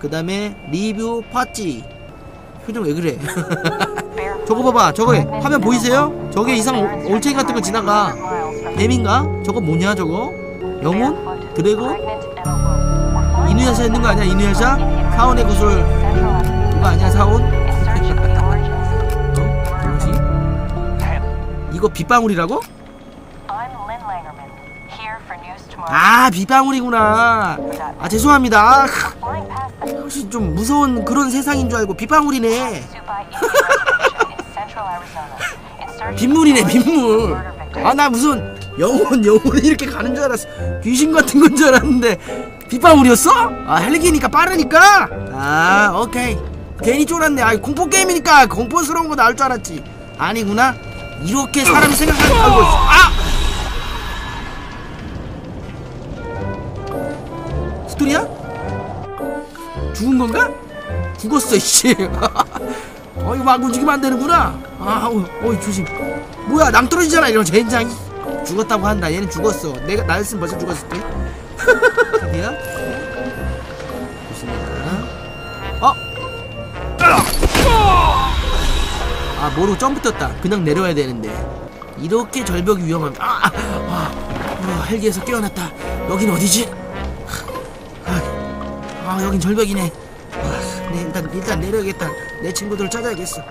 그 다음에 리뷰 파티 표정 왜 그래 저거 봐봐 저거 화면 보이세요? 저게 이상 올- 올챙이 같은 거 지나가 뱀인가? 저거 뭐냐 저거? 영혼? 드래곤? 이누야샤 있는 거 아니야 이누야샤? 사원의 구슬 그거 아니야 사원? 어? 뭐지? 이거 빗방울이라고? 아 빗방울이구나 아 죄송합니다 아, 혹시 좀 무서운 그런 세상인 줄 알고 빗방울이네. 빗물이네 빗물. 아 나 무슨 영혼 영혼이 이렇게 가는 줄 알았어. 귀신 같은 건 줄 알았는데 빗방울이었어? 아 헬기니까 빠르니까. 아 오케이. 괜히 쫄았네. 아 공포 게임이니까 공포스러운 거 나올 줄 알았지. 아니구나. 이렇게 사람이 생각하는 아이고 아! 스토리야? 죽은 건가? 죽었어 이씨. 어 이거 막 움직이면 안 되는구나. 아 어, 어 조심. 뭐야 낭떠러지잖아 이런 젠장이. 죽었다고 한다. 얘는 죽었어. 내가 나였으면 벌써 죽었을 때 어디야? 조심해라 어? 아 뭐로 점프 떴다. 그냥 내려와야 되는데. 이렇게 절벽이 아, 아, 아, 아 헬기에서 깨어났다. 여긴 어디지? 아, 아 여긴 절벽이네. 아, 네, 일단 일단 내려야겠다. 내 친구들을 찾아야겠어